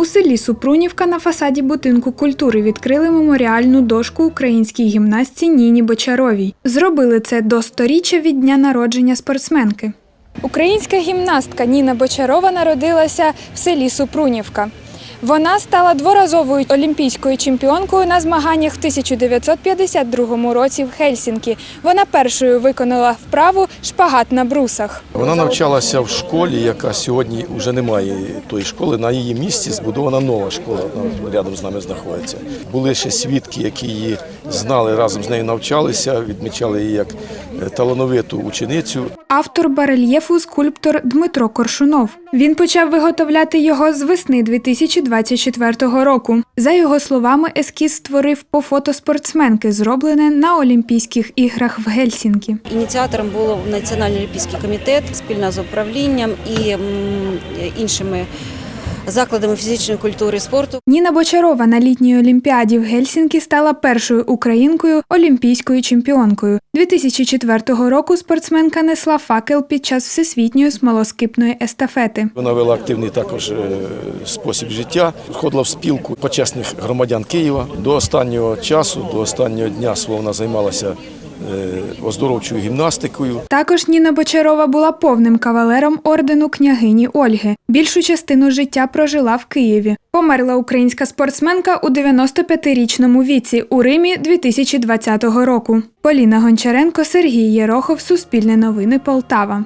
У селі Супрунівка на фасаді будинку культури відкрили меморіальну дошку українській гімнастці Ніні Бочаровій. Зробили це до сторіччя від дня народження спортсменки. Українська гімнастка Ніна Бочарова народилася в селі Супрунівка. Вона стала дворазовою олімпійською чемпіонкою на змаганнях в 1952 році в Хельсінкі. Вона першою виконала вправу шпагат на брусах. Вона навчалася в школі, яка сьогодні вже немає тої школи. На її місці збудована нова школа, вона рядом з нами знаходиться. Були ще свідки, які її знали, разом з нею навчалися, відмічали її як е, талановиту ученицю. Автор барельєфу скульптор Дмитро Коршунов. Він почав виготовляти його з весни 2024 року. За його словами, ескіз створив по фото спортсменки, зроблене на Олімпійських іграх в Гельсінкі. Ініціатором було Національний олімпійський комітет спільно з управлінням і іншими закладами фізичної культури і спорту. Ніна Бочарова на літній олімпіаді в Гельсінкі стала першою українкою олімпійською чемпіонкою. 2004 року спортсменка несла факел під час всесвітньої смолоскипної естафети. Вона вела активний також е, спосіб життя, входила в спілку почесних громадян Києва. До останнього часу, до останнього дня свого вона займалася оздоровчою гімнастикою. Також Ніна Бочарова була повним кавалером ордену княгині Ольги. Більшу частину життя прожила в Києві. Померла українська спортсменка у 95-річному віці у Римі 2020 року. Поліна Гончаренко, Сергій Єрохов, Суспільне новини Полтава.